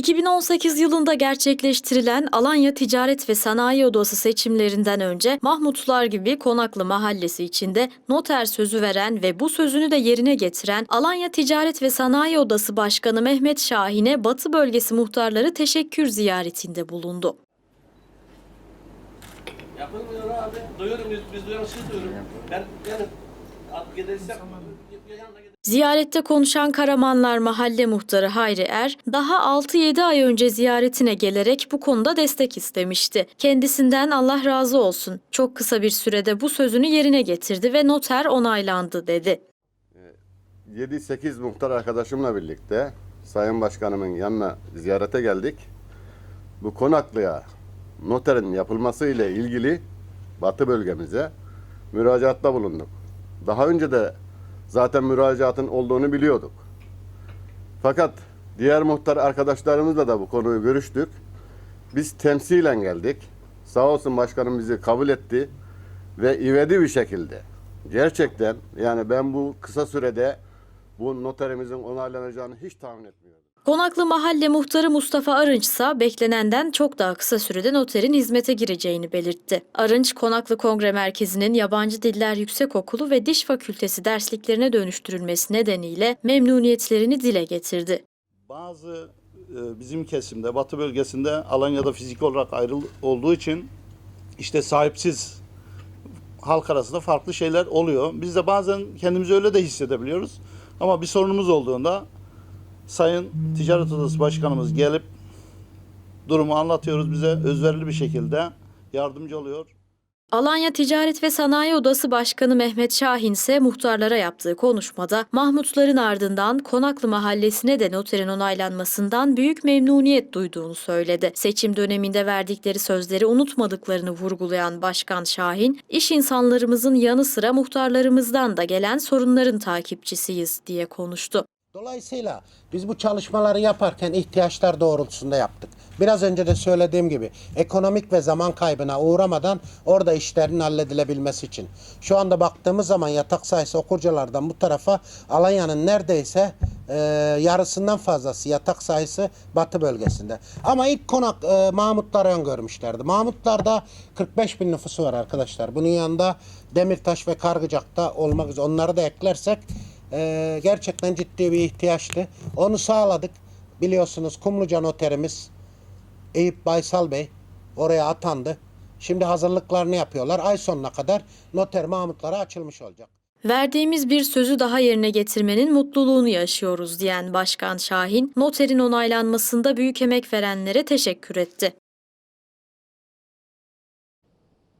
2018 yılında gerçekleştirilen Alanya Ticaret ve Sanayi Odası seçimlerinden önce Mahmutlar gibi Konaklı Mahallesi içinde noter sözü veren ve bu sözünü de yerine getiren Alanya Ticaret ve Sanayi Odası Başkanı Mehmet Şahin'e Batı Bölgesi muhtarları teşekkür ziyaretinde bulundu. Yapılmıyor abi. Duyuyorum biz, biz duyuyoruz siz duyuyorum. Ben yani Ziyarette konuşan Karamanlar Mahalle Muhtarı Hayri Er, daha 6-7 ay önce ziyaretine gelerek bu konuda destek istemişti. Kendisinden Allah razı olsun. Çok kısa bir sürede bu sözünü yerine getirdi ve noter onaylandı dedi. 7-8 muhtar arkadaşımla birlikte Sayın Başkanımın yanına ziyarete geldik. Bu Konaklı'ya noterin yapılması ile ilgili Batı bölgemize müracaatta bulunduk. Daha önce de zaten müracaatın olduğunu biliyorduk. Fakat diğer muhtar arkadaşlarımızla da bu konuyu görüştük. Biz temsilen geldik. Sağ olsun başkanım bizi kabul etti ve ivedi bir şekilde gerçekten yani ben bu kısa sürede bu noterimizin onaylanacağını hiç tahmin etmiyordum. Konaklı Mahalle Muhtarı Mustafa Arınç ise beklenenden çok daha kısa sürede noterin hizmete gireceğini belirtti. Arınç, Konaklı Kongre Merkezi'nin Yabancı Diller Yüksekokulu ve Diş Fakültesi dersliklerine dönüştürülmesi nedeniyle memnuniyetlerini dile getirdi. Bazı e, bizim kesimde, Batı bölgesinde Alanya'da fizik olarak ayrıl olduğu için işte sahipsiz halk arasında farklı şeyler oluyor. Biz de bazen kendimizi öyle de hissedebiliyoruz. Ama bir sorunumuz olduğunda Sayın Ticaret Odası Başkanımız gelip durumu anlatıyoruz bize özverili bir şekilde yardımcı oluyor. Alanya Ticaret ve Sanayi Odası Başkanı Mehmet Şahin ise muhtarlara yaptığı konuşmada Mahmutların ardından Konaklı Mahallesi'ne de noterin onaylanmasından büyük memnuniyet duyduğunu söyledi. Seçim döneminde verdikleri sözleri unutmadıklarını vurgulayan Başkan Şahin, iş insanlarımızın yanı sıra muhtarlarımızdan da gelen sorunların takipçisiyiz diye konuştu. Dolayısıyla biz bu çalışmaları yaparken ihtiyaçlar doğrultusunda yaptık. Biraz önce de söylediğim gibi ekonomik ve zaman kaybına uğramadan orada işlerin halledilebilmesi için. Şu anda baktığımız zaman yatak sayısı okurcalardan bu tarafa Alanya'nın neredeyse e, yarısından fazlası yatak sayısı batı bölgesinde. Ama ilk konak e, Mahmutlar öngörmüşlerdi. Mahmutlar'da 45 bin nüfusu var arkadaşlar. Bunun yanında Demirtaş ve Kargıcak'ta olmak üzere onları da eklersek ee, gerçekten ciddi bir ihtiyaçtı. Onu sağladık. Biliyorsunuz Kumluca noterimiz Eyüp Baysal Bey oraya atandı. Şimdi hazırlıklarını yapıyorlar. Ay sonuna kadar noter Mahmutlara açılmış olacak. Verdiğimiz bir sözü daha yerine getirmenin mutluluğunu yaşıyoruz diyen Başkan Şahin, noterin onaylanmasında büyük emek verenlere teşekkür etti.